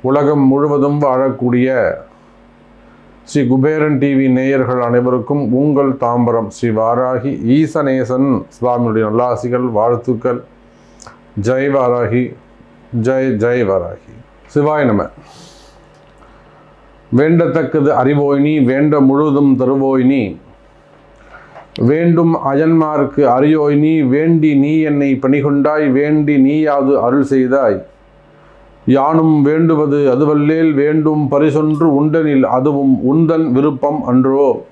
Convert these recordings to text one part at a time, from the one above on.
உலகம் முழுவதும் வாழக்கூடிய ஸ்ரீ குபேரன் டிவி நேயர்கள் அனைவருக்கும் உங்கள் தாம்பரம் ஸ்ரீ வாராகி ஈசநேசன் சுவாமியுடைய நல்லாசிகள் வாழ்த்துக்கள். ஜெய் வாராகி ஜெய் ஜெய் வாராகி. சிவாய் நம. வேண்டத்தக்கது அறிவோய்னி வேண்ட முழுவதும் தருவோய்னி வேண்டும் அயன்மார்க்கு அரியோய் நீ வேண்டி நீ என்னை பணிகொண்டாய் வேண்டி நீயாது அருள் செய்தாய். யானும் வேண்டுவது அதுவல்லேல் வேண்டும் பரிசொன்று உண்டனில் அதுவும் உந்தன் விருப்பம் அன்றோ.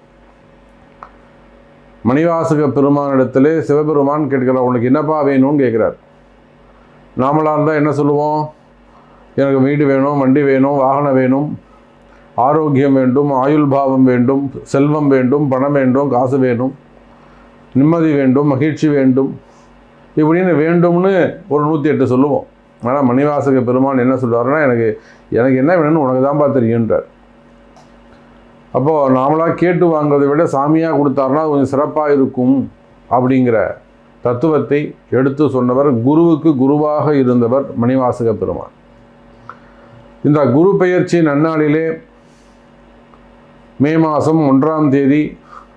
மணிவாசக பெருமானிடத்திலே சிவபெருமான் கேட்கிறார் உனக்கு என்னப்பா வேணும்னு கேட்குறார். நாமளாக இருந்தால் என்ன சொல்லுவோம்? எனக்கு வீடு வேணும் வண்டி வேணும் வாகனம் வேணும் ஆரோக்கியம் வேண்டும் ஆயுள் பாவம் வேண்டும் செல்வம் வேண்டும் பணம் வேண்டும் காசு வேணும். நிம்மதி வேண்டும் மகிழ்ச்சி வேண்டும். இப்படின்னு வேண்டும்னு ஒரு நூற்றி எட்டு சொல்லுவோம். ஆனால் மணிவாசக பெருமான் என்ன சொல்லுவாருன்னா எனக்கு எனக்கு என்ன வேணும்னு உனக்கு தான்ப்பா தெரியுன்றார் அப்போது நாமளாக கேட்டு வாங்குறதை விட சாமியாக கொடுத்தாருன்னா கொஞ்சம் சிறப்பாக இருக்கும் அப்படிங்கிற தத்துவத்தை எடுத்து சொன்னவர் குருவுக்கு குருவாக இருந்தவர் மணிவாசக பெருமான். இந்த குரு பெயர்ச்சி நன்னாளிலே மே மாதம் ஒன்றாம் தேதி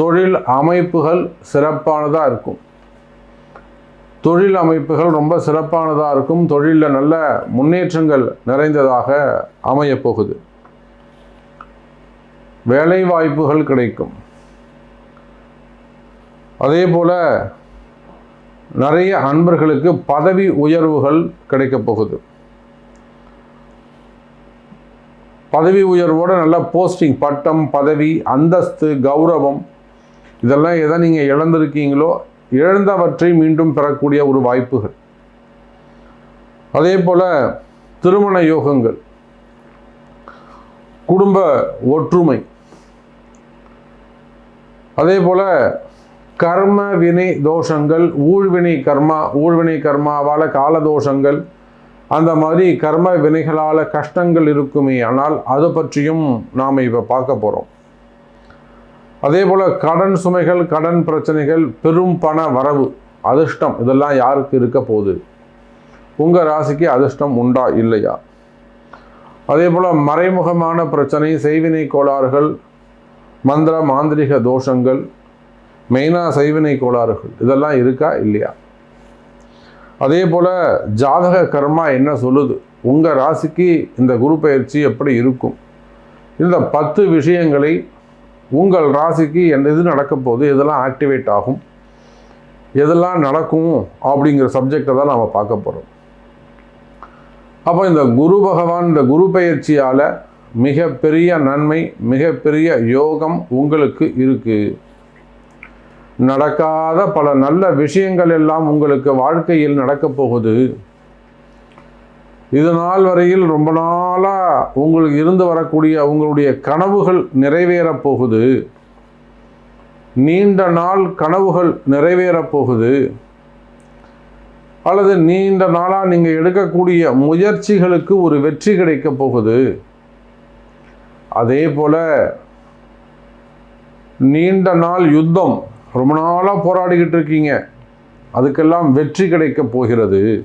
தொழில் அமைப்புகள் சிறப்பானதாக இருக்கும். தொழில் அமைப்புகள் ரொம்ப சிறப்பானதாக இருக்கும். தொழிலில் நல்ல முன்னேற்றங்கள் நிறைந்ததாக அமையப்போகுது வேலை வாய்ப்புகள் கிடைக்கும். அதே போல் நிறைய அன்பர்களுக்கு பதவி உயர்வுகள் கிடைக்கப் போகுது. பதவி உயர்வோட நல்ல போஸ்டிங் பட்டம் பதவி அந்தஸ்து கௌரவம் இதெல்லாம் எதை நீங்கள் இழந்திருக்கீங்களோ இழந்தவற்றை மீண்டும் பெறக்கூடிய ஒரு வாய்ப்புகள். அதே போல் திருமண யோகங்கள். குடும்ப ஒற்றுமை. அதே போல் கர்ம வினை தோஷங்கள் ஊழ்வினை கர்மா ஊழ்வினை கர்மாவால் கால தோஷங்கள் அந்த மாதிரி கர்ம வினைகளால் கஷ்டங்கள் இருக்குமே ஆனால் அது பற்றியும் நாம் இப்போ பார்க்க போகிறோம் அதே போல் கடன் சுமைகள் கடன் பிரச்சனைகள் பெரும் பண வரவு அதிர்ஷ்டம் இதெல்லாம் யாருக்கு இருக்க போகுது? உங்கள் ராசிக்கு அதிர்ஷ்டம் உண்டா இல்லையா? அதே போல் மறைமுகமான பிரச்சனை செய்வினை கோளாறுகள் மந்திர மாந்திரிக தோஷங்கள் மெயினாக செய்வினை கோளாறுகள் இதெல்லாம் இருக்கா இல்லையா? அதே போல் ஜாதக கர்மா என்ன சொல்லுது? உங்கள் ராசிக்கு இந்த குரு பயிற்சி எப்படி இருக்கும்? இந்த பத்து விஷயங்களை உங்கள் ராசிக்கு என்ன இது நடக்க போகுது எதெல்லாம் ஆக்டிவேட் ஆகும் எதெல்லாம் நடக்கும் அப்படிங்கிற சப்ஜெக்டை தான் நாம் பார்க்க போகிறோம் அப்போ இந்த குரு பகவான் இந்த குரு பயிற்சியால் மிகப்பெரிய நன்மை மிகப்பெரிய யோகம் உங்களுக்கு இருக்குது நடக்காத பல நல்ல விஷயங்கள் எல்லாம் உங்களுக்கு வாழ்க்கையில் நடக்கப் போகுது. இது நாள் வரையில் ரொம்ப நாளாக உங்களுக்கு இருந்து வரக்கூடிய உங்களுடைய கனவுகள் நிறைவேறப் போகுது. நீண்ட நாள் கனவுகள் நிறைவேறப் போகுது. அல்லது நீண்ட நாளாக நீங்கள் எடுக்கக்கூடிய முயற்சிகளுக்கு ஒரு வெற்றி கிடைக்கப் போகுது. அதே போல் நீண்ட நாள் யுத்தம். ரொம்ப நாளாக போராடிக்கிட்டு இருக்கீங்க. அதுக்கெல்லாம் வெற்றி கிடைக்கப் போகிறது.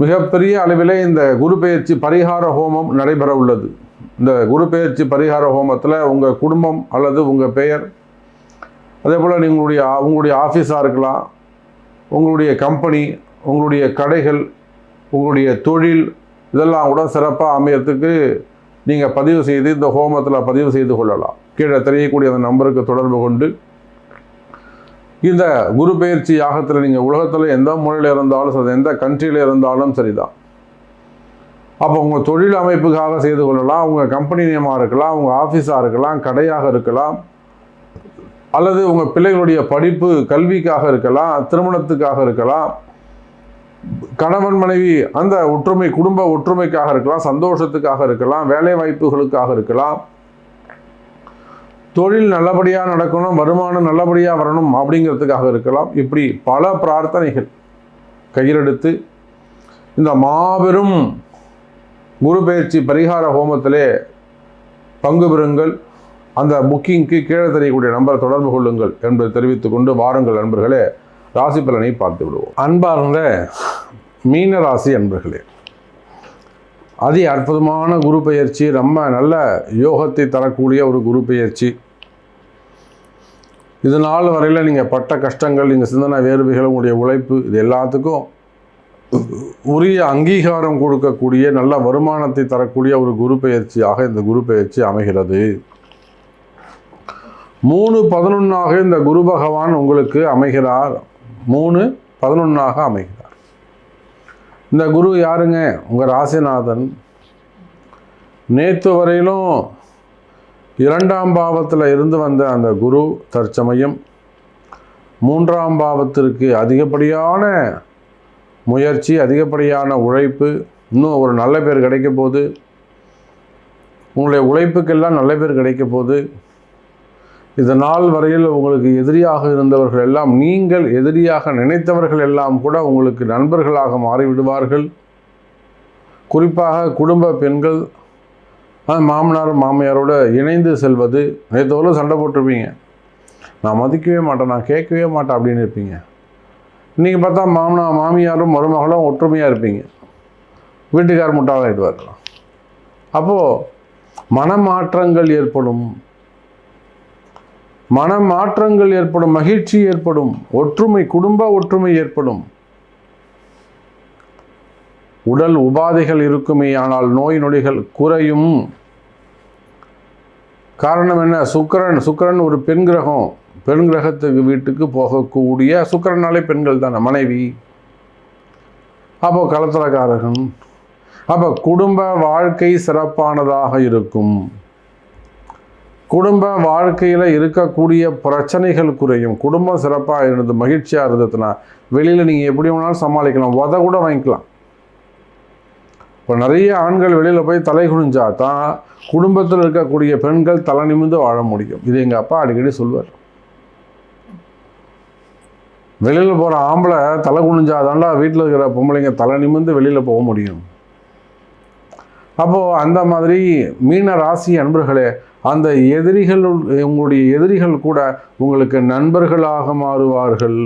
மிகப்பெரிய அளவிலே இந்த குரு பெயர்ச்சி பரிகார ஹோமம் நடைபெற உள்ளது. இந்த குரு பெயர்ச்சி பரிகார ஹோமத்தில் உங்கள் குடும்பம் அல்லது உங்கள் பெயர் அதே போல் நீங்களுடைய உங்களுடைய ஆஃபீஸாக இருக்கலாம் உங்களுடைய கம்பெனி உங்களுடைய கடைகள் உங்களுடைய தொழில் இதெல்லாம் கூட சிறப்பாக அமையறதுக்கு நீங்கள் பதிவு செய்து இந்த ஹோமத்தில் பதிவு செய்து கொள்ளலாம். கீழே தெரியக்கூடிய அந்த நம்பருக்கு தொடர்பு கொண்டு இந்த குரு பயிற்சி யாகத்தில் நீங்கள் உலகத்தில் எந்த மூலையில் இருந்தாலும் சரி எந்த கண்ட்ரியில் இருந்தாலும் சரிதான். அப்போ உங்கள் தொழில் அமைப்புக்காக செய்து கொள்ளலாம் உங்கள் கம்பெனி நியமாக இருக்கலாம் உங்கள் ஆஃபீஸாக இருக்கலாம் கடையாக இருக்கலாம் அல்லது உங்கள் பிள்ளைகளுடைய படிப்பு கல்விக்காக இருக்கலாம் திருமணத்துக்காக இருக்கலாம் கணவன் மனைவி அந்த ஒற்றுமை குடும்ப ஒற்றுமைக்காக இருக்கலாம் சந்தோஷத்துக்காக இருக்கலாம் வேலை வாய்ப்புகளுக்காக இருக்கலாம் தொழில் நல்லபடியாக நடக்கணும் வருமானம் நல்லபடியாக வரணும் அப்படிங்கிறதுக்காக இருக்கலாம். இப்படி பல பிரார்த்தனைகள் கையிலெடுத்து இந்த மாபெரும் குரு பயிற்சி பரிகார ஹோமத்திலே பங்கு பெறுங்கள். அந்த புக்கிங்க்கு கீழே தெரியக்கூடிய நம்பரை தொடர்பு கொள்ளுங்கள் என்பதை தெரிவித்துக் கொண்டு வாருங்கள் நண்பர்களே. ராசி பலனை பார்த்து விடுவோம். அன்பார்ந்த மீன ராசி அன்பர்களே அதி அற்புதமான குரு பயிற்சி ரொம்ப நல்ல யோகத்தை தரக்கூடிய ஒரு குரு பயிற்சி. இது நாள் வரையில் நீங்கள் பட்ட கஷ்டங்கள் நீங்கள் சிந்தனை வேர்வைகள் உங்களுடைய உழைப்பு இது எல்லாத்துக்கும் உரிய அங்கீகாரம் கொடுக்கக்கூடிய நல்ல வருமானத்தை தரக்கூடிய ஒரு குரு பயிற்சியாக இந்த குரு பயிற்சி அமைகிறது. மூணு பதினொன்றாக இந்த குரு பகவான் உங்களுக்கு அமைகிறார். மூணு பதினொன்றாக அமைகிறார். இந்த குரு யாருங்க? உங்கள் ராசிநாதன். நேற்று வரையிலும் இரண்டாம் பாவத்தில் இருந்து வந்த அந்த குரு தற்சமயம் மூன்றாம் பாவத்திற்கு அதிகப்படியான முயற்சி அதிகப்படியான உழைப்பு இன்னும் ஒரு நல்ல பேர் கிடைக்க போகுது. உங்களுடைய உழைப்புக்கெல்லாம் நல்ல பேர் கிடைக்க போகுது. இது நாள் வரையில் உங்களுக்கு எதிரியாக இருந்தவர்கள் எல்லாம் நீங்கள் எதிரியாக நினைத்தவர்கள் எல்லாம் கூட உங்களுக்கு நண்பர்களாக மாறிவிடுவார்கள். குறிப்பாக குடும்ப பெண்கள் மாமனார் மாமியாரோட இணைந்து செல்வது நேற்றோடு சண்டை போட்டிருப்பீங்க. நான் மதிக்கவே மாட்டேன் நான் கேட்கவே மாட்டேன் அப்படின்னு இருப்பீங்க. இன்றைக்கி பார்த்தா மாமனா மாமியாரும் மருமகளும் ஒற்றுமையாக இருப்பீங்க. வீட்டுக்கார் முட்டாளாயிடுவார். அப்போது மனமாற்றங்கள் ஏற்படும். மனமாற்றங்கள் ஏற்படும் மகிழ்ச்சி ஏற்படும் ஒற்றுமை குடும்ப ஒற்றுமை ஏற்படும். உடல் உபாதைகள் இருக்குமே ஆனால் நோய் நொடிகள் குறையும். காரணம் என்ன? சுக்கரன் சுக்கரன் ஒரு பெண் கிரகம். பெண் கிரகத்துக்கு வீட்டுக்கு போகக்கூடிய சுக்கரனாலே பெண்கள் தானே மனைவி. அப்போ கலத்தரக்காரகன் அப்போ குடும்ப வாழ்க்கை சிறப்பானதாக இருக்கும். குடும்ப வாழ்க்கையில் இருக்கக்கூடிய பிரச்சனைகள் குறையும். குடும்பம் சிறப்பாக இருந்தது மகிழ்ச்சியாக இருந்ததுன்னா வெளியில் நீங்கள் எப்படி வேணாலும் சமாளிக்கலாம். உத கூட வாங்கிக்கலாம். இப்போ நிறைய ஆண்கள் வெளியில் போய் தலை குனிஞ்சா தான் குடும்பத்தில் இருக்கக்கூடிய பெண்கள் தலை நிமிந்து வாழ முடியும். இது எங்கள் அப்பா அடிக்கடி சொல்வார். வெளியில் போகிற ஆம்பளை தலை குனிஞ்சாதாண்டா வீட்டில் இருக்கிற பொம்பளைங்க தலை நிமிந்து வெளியில் போக முடியும். அப்போது அந்த மாதிரி மீன ராசி அன்பர்களே அந்த எதிரிகள் உங்களுடைய எதிரிகள் கூட உங்களுக்கு நண்பர்களாக மாறுவார்கள்.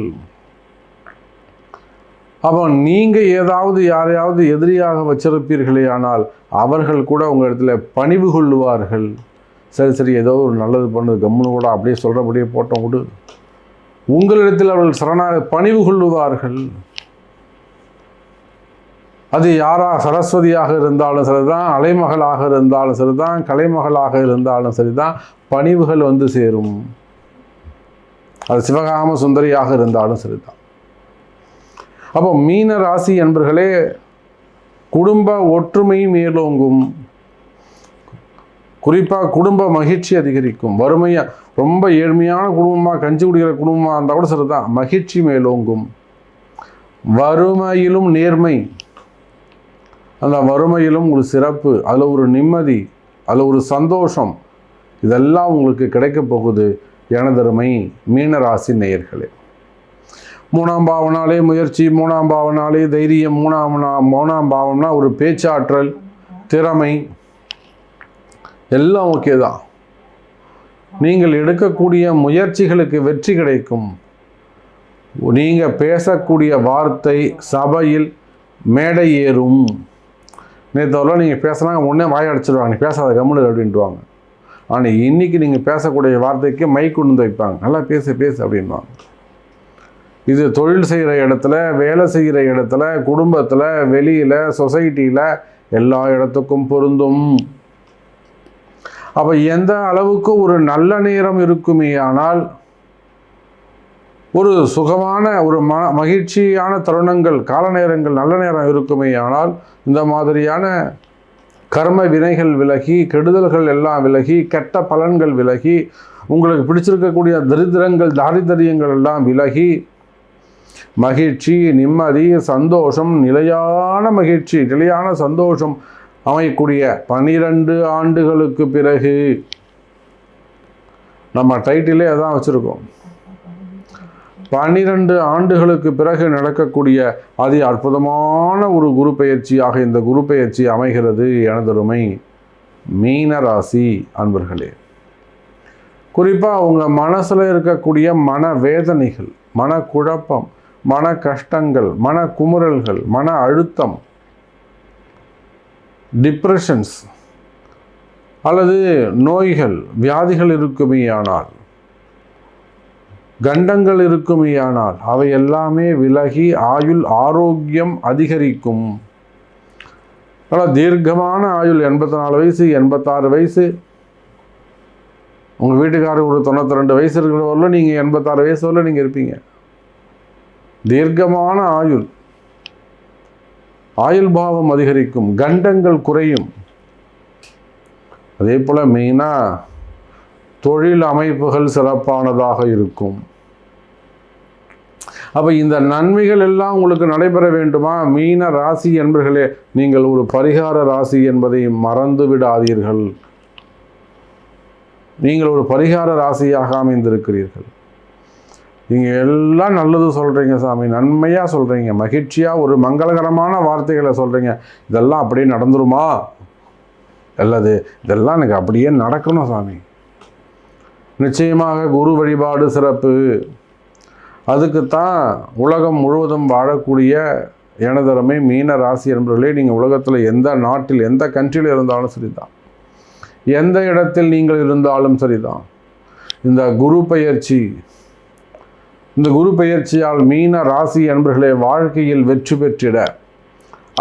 அப்போ நீங்கள் ஏதாவது யாரையாவது எதிரியாக வச்சிருப்பீர்களே ஆனால் அவர்கள் கூட உங்கள் இடத்துல பணிவு கொள்ளுவார்கள். சரி சரி ஏதோ ஒரு நல்லது பண்ணு கம்முன்னு கூட அப்படியே சொல்கிறபடியே போட்டோம் கூட உங்களிடத்தில் அவர்கள் சரணாக பணிவு கொள்ளுவார்கள். அது யாரா சரஸ்வதியாக இருந்தாலும் சரிதான் அலைமகளாக இருந்தாலும் சரிதான் கலைமகளாக இருந்தாலும் சரிதான் பணிவுகள் வந்து சேரும். அது சிவகாம சுந்தரியாக இருந்தாலும் சரிதான். அப்போ மீன ராசி என்பர்களே குடும்ப ஒற்றுமை மேலோங்கும். குறிப்பாக குடும்ப மகிழ்ச்சி அதிகரிக்கும். வறுமையாக ரொம்ப ஏழ்மையான குடும்பமாக கஞ்சி குடிக்கிற குடும்பமாக இருந்தால் கூட சரிதான். மகிழ்ச்சி மேலோங்கும். வறுமையிலும் நேர்மை. அந்த வறுமையிலும் ஒரு சிறப்பு அதில் ஒரு நிம்மதி அதில் ஒரு சந்தோஷம். இதெல்லாம் உங்களுக்கு கிடைக்க போகுது. எனதருமை மீனராசி நேயர்களே. மூணாம் பாவனாலே முயற்சி மூணாம் பாவனாலே தைரியம் மூணாம் நா- மூணாம் பாவம்னா ஒரு பேச்சாற்றல் திறமை. எல்லாம் ஓகே தான். நீங்கள் எடுக்கக்கூடிய முயற்சிகளுக்கு வெற்றி கிடைக்கும். நீங்கள் பேசக்கூடிய வார்த்தை சபையில் மேடை ஏறும். நேற்றவரெல்லாம் நீங்கள் பேசினா உடனே வாயடைச்சிடுவாங்க நீ பேசாத கம்முனு அப்படின்ட்டுவாங்க ஆனால் இன்றைக்கி நீங்கள் பேசக்கூடிய வார்த்தைக்கு மைக் கொண்டு வந்து வைப்பாங்க. நல்லா பேசு பேசு அப்படின்வாங்க இது தொழில் செய்கிற இடத்துல வேலை செய்கிற இடத்துல குடும்பத்தில் வெளியில் சொசைட்டியில் எல்லா இடத்துக்கும் பொருந்தும். அப்போ எந்த அளவுக்கு ஒரு நல்ல நேரம் இருக்குமே ஆனால் ஒரு சுகமான ஒரு ம மகிழ்ச்சியான தருணங்கள் கால நேரங்கள் நல்ல நேரம் இருக்குமே ஆனால் இந்த மாதிரியான கர்ம வினைகள் விலகி கெடுதல்கள் எல்லாம் விலகி கெட்ட பலன்கள் விலகி உங்களுக்கு பிடிச்சிருக்கக்கூடிய தரித்திரங்கள் தாரிதரியங்கள் எல்லாம் விலகி மகிழ்ச்சி நிம்மதி சந்தோஷம் நிலையான மகிழ்ச்சி நிலையான சந்தோஷம் அமையக்கூடிய பனிரெண்டு ஆண்டுகளுக்கு பிறகு நம்ம டைட்டிலே அதான் வச்சுருக்கோம். பன்னிரண்டு ஆண்டுகளுக்கு பிறகு நடக்கக்கூடிய அதி அற்புதமான ஒரு குரு பெயர்ச்சியாக இந்த குரு பெயர்ச்சி அமைகிறது எனதருமை மீன ராசி அன்பர்களே. குறிப்பாக உங்கள் மனசில் இருக்கக்கூடிய மன வேதனைகள் மன குழப்பம் மன கஷ்டங்கள் மன குமுறல்கள் மன அழுத்தம் டிப்ரெஷன்ஸ் அல்லது நோய்கள் வியாதிகள் இருக்குமேயானால் கண்டங்கள் இருக்குமேயானால் அவை எல்லாமே விலகி ஆயுள் ஆரோக்கியம் அதிகரிக்கும். ஆனால் தீர்க்கமான ஆயுள் எண்பத்தி நாலு வயசு எண்பத்தாறு வயசு. உங்கள் வீட்டுக்காரர் ஒரு தொண்ணூற்றி ரெண்டு வயசு இருக்கிறவரில் நீங்கள் எண்பத்தாறு வயசு வரல நீங்கள் இருப்பீங்க. தீர்க்கமான ஆயுள். ஆயுள் பாவம் அதிகரிக்கும் கண்டங்கள் குறையும். அதே போல் மெயினாக தொழில் அமைப்புகள் சிறப்பானதாக இருக்கும். அப்போ இந்த நன்மைகள் எல்லாம் உங்களுக்கு நடைபெற வேண்டுமா? மீன ராசி என்பர்களே நீங்கள் ஒரு பரிகார ராசி என்பதை மறந்து விடாதீர்கள். நீங்கள் ஒரு பரிகார ராசியாக அமைந்திருக்கிறீர்கள். நீங்கள் எல்லாம் நல்லது சொல்கிறீங்க சாமி நன்மையாக சொல்கிறீங்க மகிழ்ச்சியாக ஒரு மங்களகரமான வார்த்தைகளை சொல்கிறீங்க இதெல்லாம் அப்படியே நடந்துருமா? அல்லது இதெல்லாம் எனக்கு அப்படியே நடக்கணும் சாமி. நிச்சயமாக குரு வழிபாடு சிறப்பு. அதுக்குத்தான் உலகம் முழுவதும் வாழக்கூடிய எனதரமே மீன ராசி என்பவர்களே நீங்கள் உலகத்தில் எந்த நாட்டில் எந்த கண்ட்ரியில் இருந்தாலும் சரிதான். எந்த இடத்தில் நீங்கள் இருந்தாலும் சரிதான். இந்த குரு பயிற்சி இந்த குரு பெயர்ச்சியால் மீன ராசி என்பர்களே வாழ்க்கையில் வெற்றி பெற்றிட.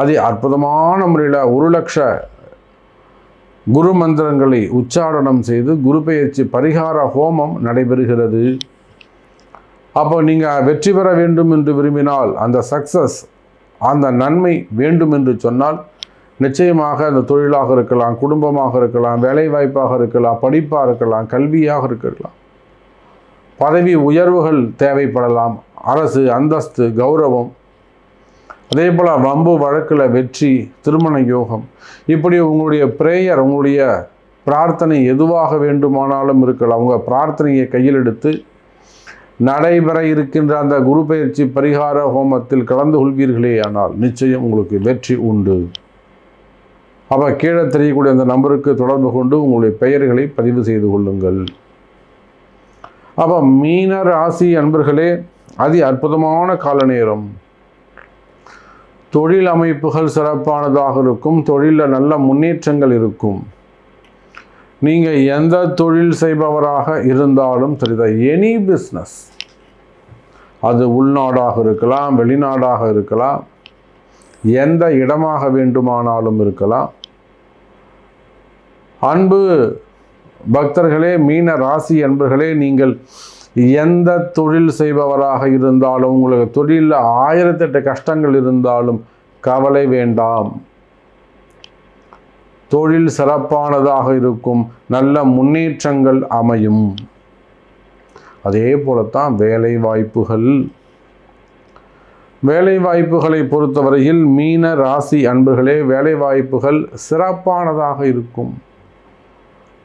அது அற்புதமான முறையில் ஒரு லட்ச குரு மந்திரங்களை உச்சாரணம் செய்து குரு பெயர்ச்சி பரிகார ஹோமம் நடைபெறுகிறது. அப்போ நீங்கள் வெற்றி பெற வேண்டும் என்று விரும்பினால் அந்த சக்சஸ் அந்த நன்மை வேண்டும் என்று சொன்னால் நிச்சயமாக அந்த தொழிலாக இருக்கலாம் குடும்பமாக இருக்கலாம் வேலைவாய்ப்பாக இருக்கலாம் படிப்பாக இருக்கலாம் கல்வியாக இருக்கலாம். பதவி உயர்வுகள் தேவைப்படலாம். அரசு அந்தஸ்து கௌரவம். அதே போல் வம்பு வழக்கில் வெற்றி திருமண யோகம். இப்படி உங்களுடைய பிரேயர் உங்களுடைய பிரார்த்தனை எதுவாக வேண்டுமானாலும் இருக்கலாம். உங்கள் பிரார்த்தனையை கையில் எடுத்து நடைபெற இருக்கின்ற அந்த குரு பயிற்சி பரிகார ஹோமத்தில் கலந்து கொள்வீர்களே ஆனால் நிச்சயம் உங்களுக்கு வெற்றி உண்டு. அப்போ கீழே தெரியக்கூடிய அந்த நம்பருக்கு தொடர்பு கொண்டு உங்களுடைய பெயர்களை பதிவு செய்து கொள்ளுங்கள். அப்போ மீன ராசி அன்பர்களே அதி அற்புதமான கால நேரம். தொழில் அமைப்புகள் சிறப்பானதாக இருக்கும் தொழிலில் நல்ல முன்னேற்றங்கள் இருக்கும். நீங்கள் எந்த தொழில் செய்பவராக இருந்தாலும் சரிதான் எனி பிஸ்னஸ் அது உள்நாடாக இருக்கலாம் வெளிநாடாக இருக்கலாம் எந்த இடமாக வேண்டுமானாலும் இருக்கலாம். அன்பு பக்தர்களே மீன ராசி என்பர்களே நீங்கள் எந்த தொழில் செய்பவராக இருந்தாலும் உங்களுக்கு தொழிலில் ஆயிரத்தெட்டு கஷ்டங்கள் இருந்தாலும் கவலை வேண்டாம். தொழில் சிறப்பானதாக இருக்கும் நல்ல முன்னேற்றங்கள் அமையும். அதே போலத்தான் வேலை வாய்ப்புகள் வேலை வாய்ப்புகளை பொறுத்தவரையில் மீன ராசி அன்பர்களே வேலை வாய்ப்புகள் சிறப்பானதாக இருக்கும்.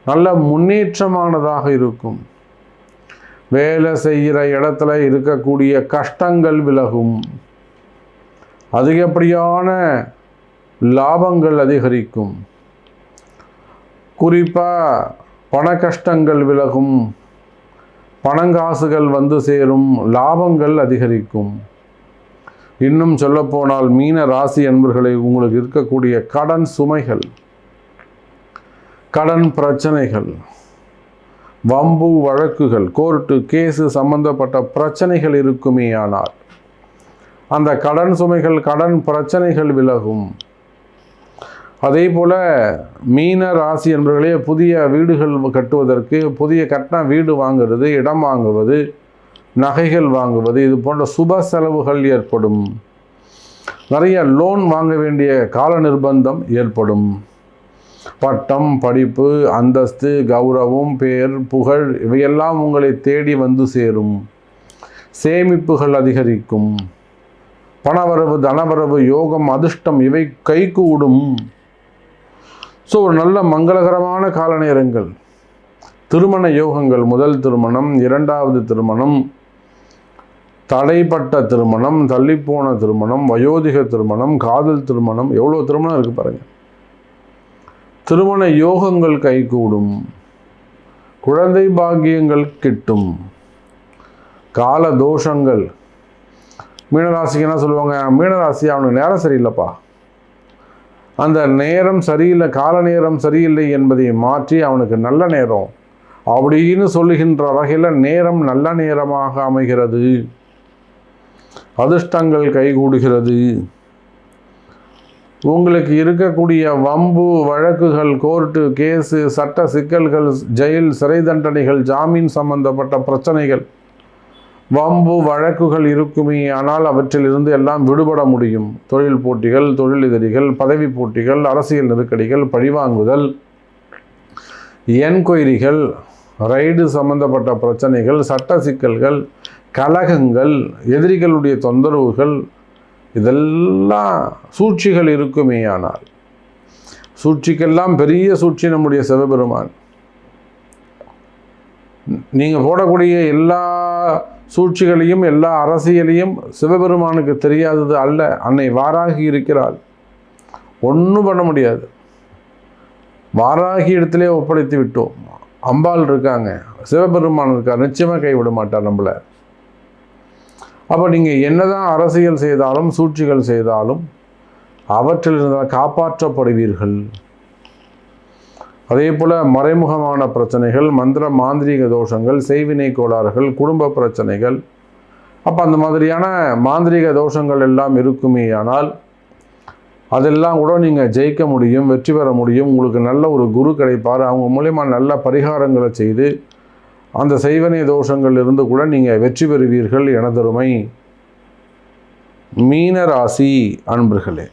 நல்ல முன்னேற்றமானதாக இருக்கும். வேலை செய்கிற இடத்துல இருக்கக்கூடிய கஷ்டங்கள் விலகும். அதிகப்படியான லாபங்கள் அதிகரிக்கும். குறிப்பாக பண கஷ்டங்கள் விலகும். பணங்காசுகள் வந்து சேரும். லாபங்கள் அதிகரிக்கும். இன்னும் சொல்லப்போனால் மீன ராசி அன்பர்களை உங்களுக்கு இருக்கக்கூடிய கடன் சுமைகள். கடன் பிரச்சனைகள் வம்பு வழக்குகள் கோர்ட்டு கேஸு சம்பந்தப்பட்ட பிரச்சனைகள் இருக்குமே ஆனால் அந்த கடன் சுமைகள் கடன் பிரச்சனைகள் விலகும். அதே போல் மீன ராசி என்பவர்களே புதிய வீடுகள் கட்டுவதற்கு புதிய கட்டின வீடு வாங்குறது இடம் வாங்குவது நகைகள் வாங்குவது இது போன்ற சுப செலவுகள் ஏற்படும். நிறைய லோன் வாங்க வேண்டிய கால நிர்பந்தம் ஏற்படும். பட்டம் படிப்பு அந்தஸ்து கௌரவம் பேர் புகழ் இவையெல்லாம் உங்களை தேடி வந்து சேரும். சேமிப்புகள் அதிகரிக்கும். பணவரவு தனவரவு யோகம் அதிர்ஷ்டம் இவை கைகூடும். ஸோ ஒரு நல்ல மங்களகரமான கால நேரங்கள். திருமண யோகங்கள் முதல் திருமணம் இரண்டாவது திருமணம் தடைப்பட்ட திருமணம் தள்ளிப்போன திருமணம் வயோதிக திருமணம் காதல் திருமணம் எவ்வளோ திருமணம் இருக்குது பாருங்கள் திருமண யோகங்கள் கைகூடும். குழந்தை பாக்கியங்கள் கிட்டும். கால தோஷங்கள். மீனராசிக்கு என்ன சொல்லுவாங்க? மீனராசி அவனுக்கு நேரம் சரியில்லைப்பா. அந்த நேரம் சரியில்லை கால நேரம் சரியில்லை என்பதை மாற்றி அவனுக்கு நல்ல நேரம். அப்படின்னு சொல்லுகின்ற வகையில் நேரம் நல்ல நேரமாக அமைகிறது. அதிர்ஷ்டங்கள் கைகூடுகிறது. உங்களுக்கு இருக்கக்கூடிய வம்பு வழக்குகள் கோர்ட்டு கேஸு சட்ட சிக்கல்கள் ஜெயில் சிறை தண்டனைகள் ஜாமீன் சம்பந்தப்பட்ட பிரச்சனைகள். வம்பு வழக்குகள் இருக்குமே ஆனால் அவற்றிலிருந்து எல்லாம் விடுபட முடியும். தொழில் போட்டிகள் தொழிலெதிரிகள் பதவி போட்டிகள் அரசியல் நெருக்கடிகள் பழிவாங்குதல் என்கொயரிகள் ரைடு சம்பந்தப்பட்ட பிரச்சனைகள் சட்ட சிக்கல்கள் கலகங்கள் எதிரிகளுடைய தொந்தரவுகள் இதெல்லாம் சூழ்ச்சிகள் இருக்குமே ஆனால் சூழ்ச்சிக்கெல்லாம் பெரிய சூழ்ச்சி நம்முடைய சிவபெருமான். நீங்கள் போடக்கூடிய எல்லா சூழ்ச்சிகளையும் எல்லா அரசியலையும் சிவபெருமானுக்கு தெரியாதது அல்ல அன்னை வாராகி இருக்கிறாள். ஒன்றும் பண்ண முடியாது. வாராகி இடத்திலே ஒப்படைத்து விட்டோம். அம்பாள் இருக்காங்க சிவபெருமான் இருக்கார் நிச்சயமாக கைவிட மாட்டார் நம்மளை. அப்போ நீங்கள் என்னதான் அரசியல் செய்தாலும் சூழ்ச்சிகள் செய்தாலும் அவற்றிலிருந்து காப்பாற்றப்படுவீர்கள். அதே போல் மறைமுகமான பிரச்சனைகள் மந்திர மாந்திரீக தோஷங்கள் செய்வினை கோளாறுகள் குடும்ப பிரச்சனைகள். அப்போ அந்த மாதிரியான மாந்திரீக தோஷங்கள் எல்லாம் இருக்குமே ஆனால் அதெல்லாம் கூட நீங்கள் ஜெயிக்க முடியும் வெற்றி பெற முடியும். உங்களுக்கு நல்ல ஒரு குரு கிடைப்பார். அவங்க மூலயமா நல்ல பரிகாரங்களை செய்து அந்த செய்வனை தோஷங்கள் இருந்து கூட நீங்கள் வெற்றி பெறுவீர்கள் எனதருமை மீனராசி அன்பர்களே.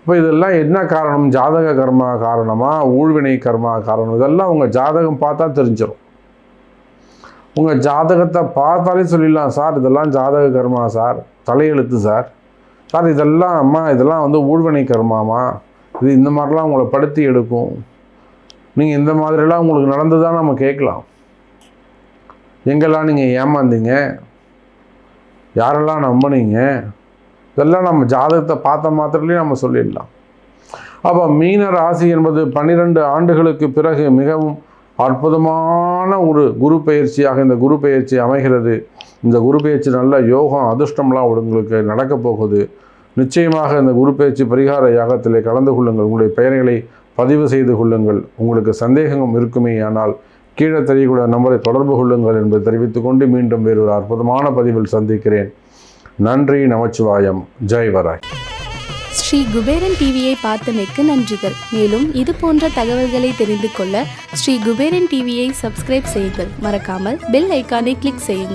இப்போ இதெல்லாம் என்ன காரணம்? ஜாதக கர்மா காரணமாக ஊழ்வினை கர்மா காரணம்? இதெல்லாம் உங்கள் ஜாதகம் பார்த்தா தெரிஞ்சிடும் உங்கள் ஜாதகத்தை பார்த்தாலே சொல்லிடலாம் சார் இதெல்லாம் ஜாதக கர்மா சார். தலையெழுத்து சார். சார் இதெல்லாம் அம்மா இதெல்லாம் வந்து ஊழ்வினை கர்மாமா? இது இந்த மாதிரிலாம் உங்களை படுத்தி எடுக்கும். நீங்கள் இந்த மாதிரிலாம் உங்களுக்கு நடந்துதான் நம்ம கேட்கலாம். எங்கெல்லாம் நீங்கள் ஏமாந்தீங்க? யாரெல்லாம் நம்பினீங்க? இதெல்லாம் நம்ம ஜாதகத்தை பார்த்த மாத்திரத்துலேயே நம்ம சொல்லிடலாம். அப்போ மீன ராசி என்பது பன்னிரெண்டு ஆண்டுகளுக்கு பிறகு மிகவும் அற்புதமான ஒரு குரு பயிற்சியாக இந்த குரு பயிற்சி அமைகிறது. இந்த குரு பயிற்சி நல்ல யோகம் அதிர்ஷ்டம்லாம் உங்களுக்கு நடக்கப் போகுது. நிச்சயமாக இந்த குரு பயிற்சி பரிகார யாகத்தில் கலந்து கொள்ளுங்கள். உங்களுடைய பெயர்களை பதிவு செய்து கொள்ளுங்கள். உங்களுக்கு சந்தேகம் இருக்குமே ஆனால் கீழே தெரியக்கூடிய நம்பரை தொடர்பு கொள்ளுங்கள் என்பதை தெரிவித்துக்கொண்டு மீண்டும் வேறொரு அற்புதமான பதிவில் சந்திக்கிறேன். நன்றி நமச்சிவாயம். ஜெய் வராய். ஸ்ரீ குபேரன் டிவியை பார்த்தமைக்கு நன்றிகள். மேலும் இது போன்ற தகவல்களை தெரிந்து கொள்ள ஸ்ரீ குபேரன் டிவியை சப்ஸ்கிரைப் செய்யுங்கள். மறக்காமல் பெல் ஐக்கானை கிளிக் செய்யுங்கள்.